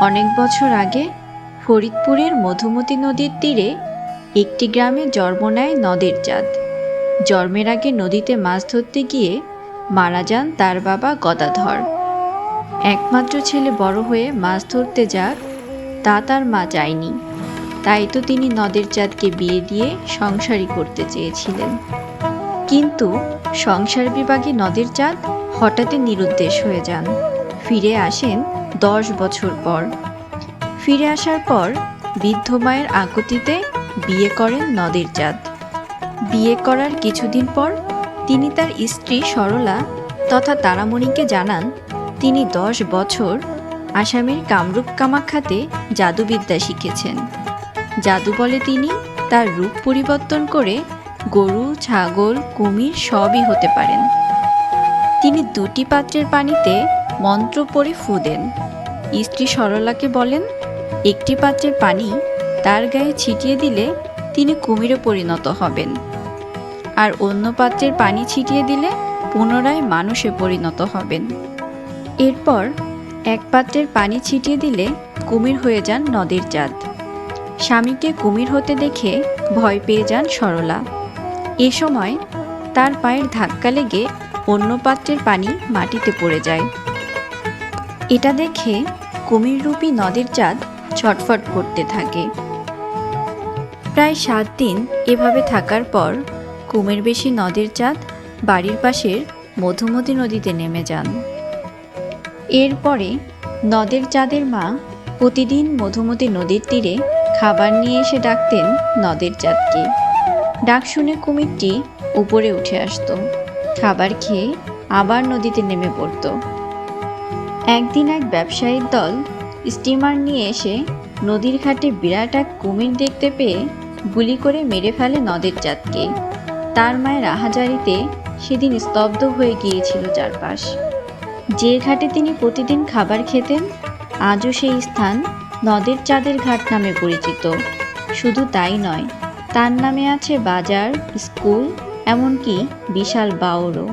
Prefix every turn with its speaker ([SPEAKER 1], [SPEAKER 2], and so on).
[SPEAKER 1] অনেক বছর আগে ফরিদপুরের মধুমতি নদীর তীরে একটি গ্রামে জন্ম নেয় নদের চাঁদ জন্মের আগে নদীতে মাছ ধরতে গিয়ে মারা যান তার বাবা গদাধর। একমাত্র ছেলে বড় হয়ে মাছ ধরতে যাক, তা তার মা চায়নি। তাই তো তিনি নদের চাঁদকে বিয়ে দিয়ে সংসারী করতে চেয়েছিলেন। কিন্তু সংসার বিভাগে নদের চাঁদ হঠাৎই নিরুদ্দেশ হয়ে যান। ফিরে আসেন দশ বছর পর। ফিরে আসার পর বৃদ্ধ মায়ের আকুতিতে বিয়ে করেন নদের চাঁদ। বিয়ে করার কিছুদিন পর তিনি তার স্ত্রী সরলা তথা তারামণিকে জানান, তিনি দশ বছর আসামের কামরূপ কামাখ্যাতে জাদুবিদ্যা শিখেছেন। জাদু বলে তিনি তার রূপ পরিবর্তন করে গরু, ছাগল, কুমির সবই হতে পারেন। তিনি দুটি পাত্রের পানিতে মন্ত্র পড়ে ফু দেন। স্ত্রী সরলাকে বলেন, একটি পাত্রের পানি তার গায়ে ছিটিয়ে দিলে তিনি কুমিরে পরিণত হবেন। আর অন্য পাত্রের পানি ছিটিয়ে দিলে পুনরায় মানুষে পরিণত হবেন। এরপর এক পাত্রের পানি ছিটিয়ে দিলে কুমির হয়ে যান নদীর চাঁদ। স্বামীকে কুমির হতে দেখে ভয় পেয়ে যান সরলা। এ সময় তার পায়ের ধাক্কা লেগে অন্য পাত্রের পানি মাটিতে পড়ে যায়। এটা দেখে কুমিররূপী নদের চাঁদ ছটফট করতে থাকে। প্রায় সাত দিন এভাবে থাকার পর কুমির বেশি নদের চাঁদ বাড়ির পাশের মধুমতি নদীতে নেমে যান। এরপরে নদের চাঁদের মা প্রতিদিন মধুমতি নদীর তীরে খাবার নিয়ে এসে ডাকতেন নদের চাঁদকে। ডাক শুনে কুমিরটি উপরে উঠে আসতো। খাবার খেয়ে আবার নদীতে নেমে পড়ত। একদিন এক ব্যবসায়ীর দল স্টিমার নিয়ে এসে নদীর ঘাটে বিরাট এক কুমির দেখতে পেয়ে গুলি করে মেরে ফেলে নদের চাঁদকে। তার মায়ের আহাজারিতে সেদিন স্তব্ধ হয়ে গিয়েছিল চারপাশ। যে ঘাটে তিনি প্রতিদিন খাবার খেতেন, আজও সেই স্থান নদের চাঁদের ঘাট নামে পরিচিত। শুধু তাই নয়, তার নামে আছে বাজার, স্কুল, এমনকি বিশাল বাওরও